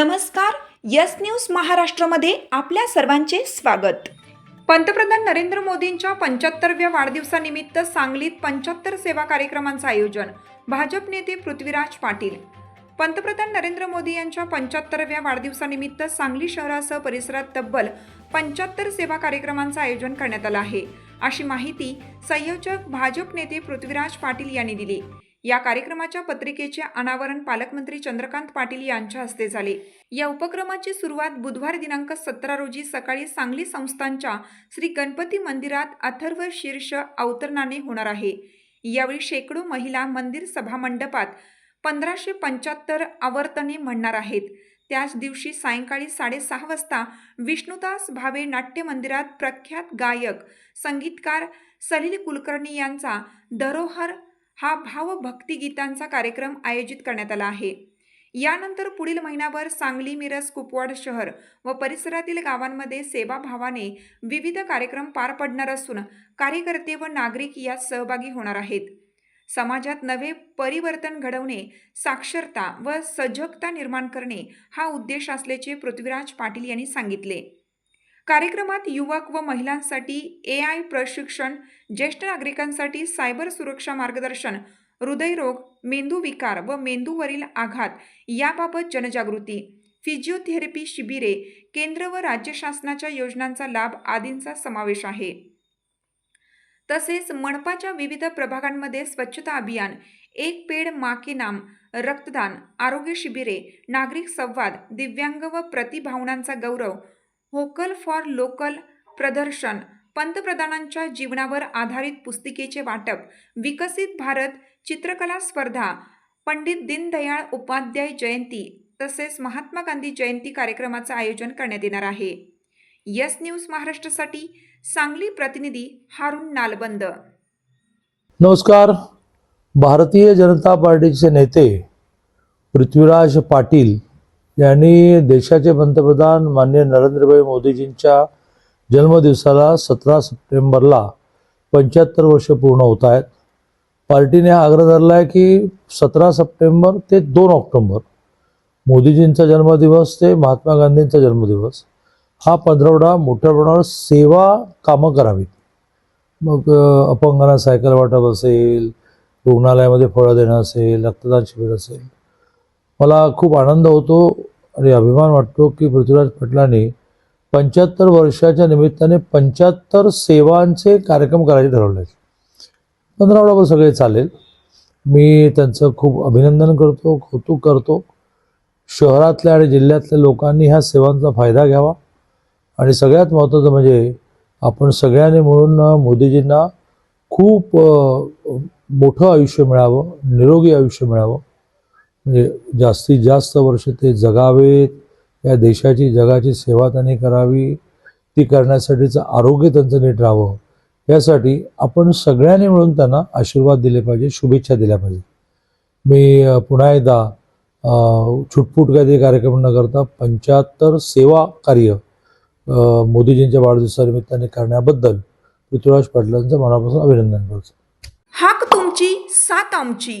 नमस्कार yes news महाराष्ट्रामध्ये आपल्या सर्वांचे स्वागत. पंतप्रधान नरेंद्र मोदींच्या पंच्याहत्तरव्या वाढदिवसानिमित्त सांगलीत पंच्याहत्तर सेवा कार्यक्रमांचं आयोजन भाजप नेते पृथ्वीराज पाटील. पंतप्रधान नरेंद्र मोदी यांच्या पंच्याहत्तरव्या वाढदिवसानिमित्त सांगली शहरासह परिसरात तब्बल पंच्याहत्तर सेवा कार्यक्रमांचं आयोजन करण्यात आलं आहे. अशी माहिती संयोजक भाजप नेते पृथ्वीराज पाटील यांनी दिली. या कार्यक्रमाच्या पत्रिकेचे अनावरण पालकमंत्री चंद्रकांत पाटील यांच्या हस्ते झाले. या उपक्रमाची सुरुवात बुधवार दिनांक सतरा रोजी सकाळी सांगली संस्थांच्या श्री गणपती मंदिरात अथर्व शीर्ष अवतरणाने होणार आहे. यावेळी शेकडो महिला मंदिर सभामंडपात पंधराशे पंच्याहत्तर आवर्तने म्हणणार आहेत. त्याच दिवशी सायंकाळी साडेसहा वाजता विष्णुदास भावे नाट्य मंदिरात प्रख्यात गायक संगीतकार सलील कुलकर्णी यांचा धरोहर हा भावभक्तिगीतांचा कार्यक्रम आयोजित करण्यात आला आहे. यानंतर पुढील महिनाभर सांगली मिरज कुपवाड शहर व परिसरातील गावांमध्ये सेवाभावाने विविध कार्यक्रम पार पडणार असून कार्यकर्ते व नागरिक यात सहभागी होणार आहेत. समाजात नवे परिवर्तन घडवणे साक्षरता व सजगता निर्माण करणे हा उद्देश असल्याचे पृथ्वीराज पाटील यांनी सांगितले. कार्यक्रमात युवक व महिलांसाठी ए आय प्रशिक्षण ज्येष्ठ नागरिकांसाठी सायबर सुरक्षा मार्गदर्शन हृदयरोग मेंदू विकार व मेंदूवरील आघात याबाबत जनजागृती फिजिओथेरपी शिबिरे केंद्र व राज्य शासनाच्या योजनांचा लाभ आदींचा समावेश आहे. तसेच मनपाच्या विविध प्रभागांमध्ये स्वच्छता अभियान एक पेड माके नाम रक्तदान आरोग्य शिबिरे नागरिक संवाद दिव्यांग व प्रतिभावनांचा गौरव व्होकल फॉर लोकल प्रदर्शन पंतप्रधानांच्या जीवनावर आधारित पुस्तिकेचे वाटप विकसित भारत चित्रकला स्पर्धा पंडित दीनदयाळ उपाध्याय जयंती तसेच महात्मा गांधी जयंती कार्यक्रमाचं आयोजन करण्यात येणार आहे. यस न्यूज महाराष्ट्रासाठी सांगली प्रतिनिधी हारून नालबंद. नमस्कार. भारतीय जनता पार्टीचे नेते पृथ्वीराज पाटील यांनी देशाचे पंतप्रधान मान्य नरेंद्रभाई मोदीजींच्या जन्मदिवसाला सतरा सप्टेंबरला पंच्याहत्तर वर्ष पूर्ण होत आहेत. पार्टीने हा आग्रह धरला आहे की सतरा सप्टेंबर ते दोन ऑक्टोंबर मोदीजींचा जन्मदिवस ते महात्मा गांधींचा जन्मदिवस हा पंधरवडा मोठ्या प्रमाणावर सेवा कामं करावीत मग अपंगांना सायकल वाटप असेल रुग्णालयामध्ये फळं देणं असेल रक्तदान शिबिर असेल मला खूप आनंद होतो आणि अभिमान वाटतो की पृथ्वीराज पाटलांनी पंच्याहत्तर वर्षाच्या निमित्ताने पंच्याहत्तर सेवांचे कार्यक्रम करायचे ठरवले. आहेत पंधरावडावर सगळे चालेल. मी त्यांचं खूप अभिनंदन करतो कौतुक करतो. शहरातल्या आणि जिल्ह्यातल्या लोकांनी ह्या सेवांचा फायदा घ्यावा. आणि सगळ्यात महत्त्वाचं म्हणजे आपण सगळ्यांनी मिळून मोदीजींना खूप मोठं आयुष्य मिळावं निरोगी आयुष्य मिळावं. म्हणजे जास्तीत जास्त वर्ष ते जगावेत या देशाची जगाची सेवा त्यांनी करावी ती करण्यासाठीचं आरोग्य त्यांचं नीट राहावं यासाठी आपण सगळ्यांनी मिळून त्यांना आशीर्वाद दिले पाहिजे शुभेच्छा दिल्या पाहिजे. मी पुन्हा एकदा छुटपुट छुटपूट काहीतरी कार्यक्रम न करता पंच्याहत्तर सेवा कार्य मोदीजींच्या वाढदिवसानिमित्ताने करण्याबद्दल पृथ्वीराज पाटलांचं मनापासून अभिनंदन करतो. हाक तुमची साथ आमची.